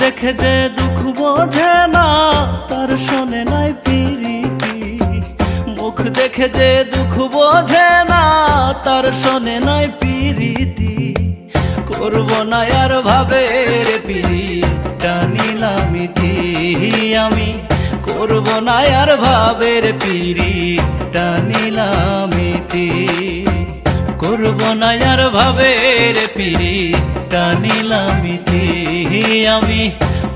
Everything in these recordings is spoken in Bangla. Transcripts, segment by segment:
দেখে যে দুঃখ বোঝে না, তার শোনে নাই পিরিতি। মুখ দেখে যে দুঃখ বোঝে না, তার শোনে নাই পিরিতি। করব না আর ভাবে রে পিরি টানিলামিতি আমি করব না আর ভাবের পিরি টানিলামিতি করব না আর ভাবের পিরি টানিলামিতি আমি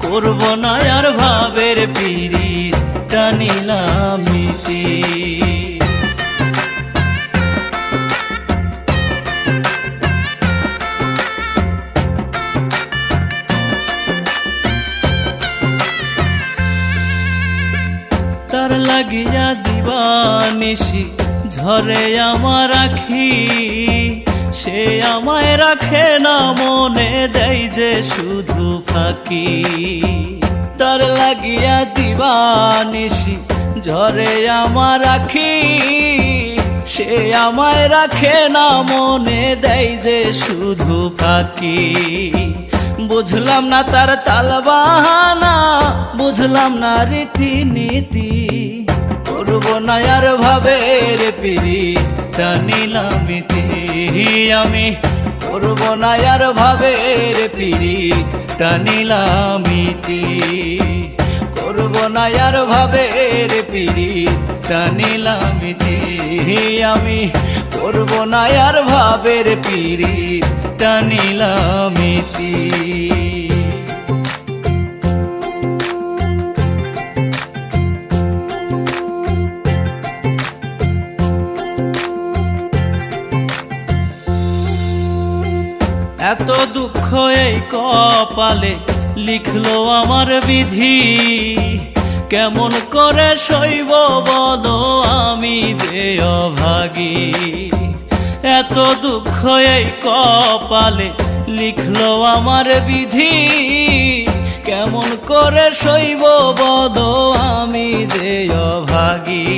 করব না আর ভাবের পিরি টানিলামিতি তার লাগিয়া দিবানিসি ঝরে আমার আখি। সে আমায় রাখে না মনে দেয় যে শুধু ফাঁকি। তার লাগিয়া দিবানিসি ঝরে আমার রাখি সে আমায় রাখে না মনে দেয় যে শুধু ফাঁকি। বুঝলাম না তার তাল বাহানা বুঝলাম না রীতি নীতি করব না আর ভাবে রে পিরি টানিলামিতি আমি, করব না আর ভাবের পিড়ি টানিলাম করব না আর ভাবের পিড়ি টানিলাম আমি, করব না আর ভাবের পিড়ি টানিলামিতি এত দুঃখ এই কপালে লিখলো আমার বিধি। কেমন করে সইব বলো আমি যে অভাগী। এত দুঃখ এই কপালে লিখলো আমার বিধি। কেমন করে সইব বলো আমি যে অভাগী।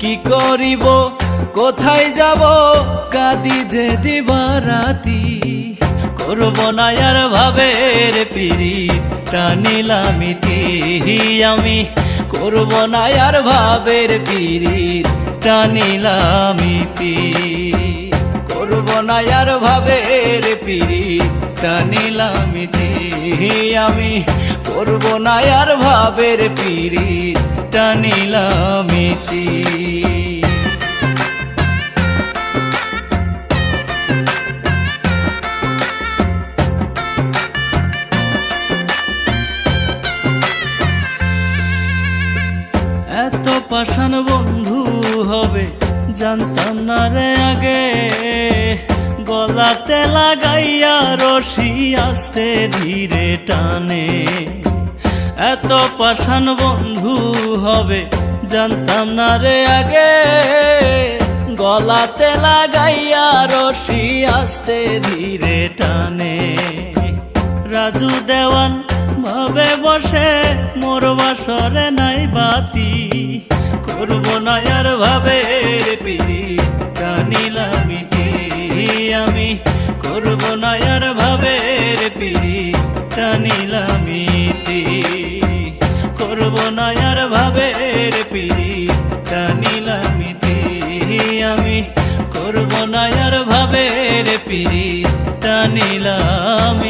কি করিব কোথায় যাব? কাদি যে দিবারাতি। করব না আর ভাবের পিরি টানিলামিতি আমি। করব না আর ভাবের পিরি টানিলামিতি করব না আর ভাবের পিরি টানিলামিতি আমি। করব না আর ভাবের পিরি টানিলামিতি পাষাণ বন্ধু হবে, জানতাম না রে আগে। গলাতে লাগাইয়া রশি আস্তে ধীরে টানে। এত পাষাণ বন্ধু হবে, জানতাম না রে আগে। গলাতে লাগাইয়া রশি আস্তে ধীরে টানে। রাজু দেওয়ান ভাবে বসে, মোর বাসরে নাই বাতি। করব না আর ভাবে রে পিরি আমি করব না আর ভাবে পিরি টানিলামিতি করব না আর ভাবে রে পিরি আমি করব না আর ভাবে রে পিরি টানিলাম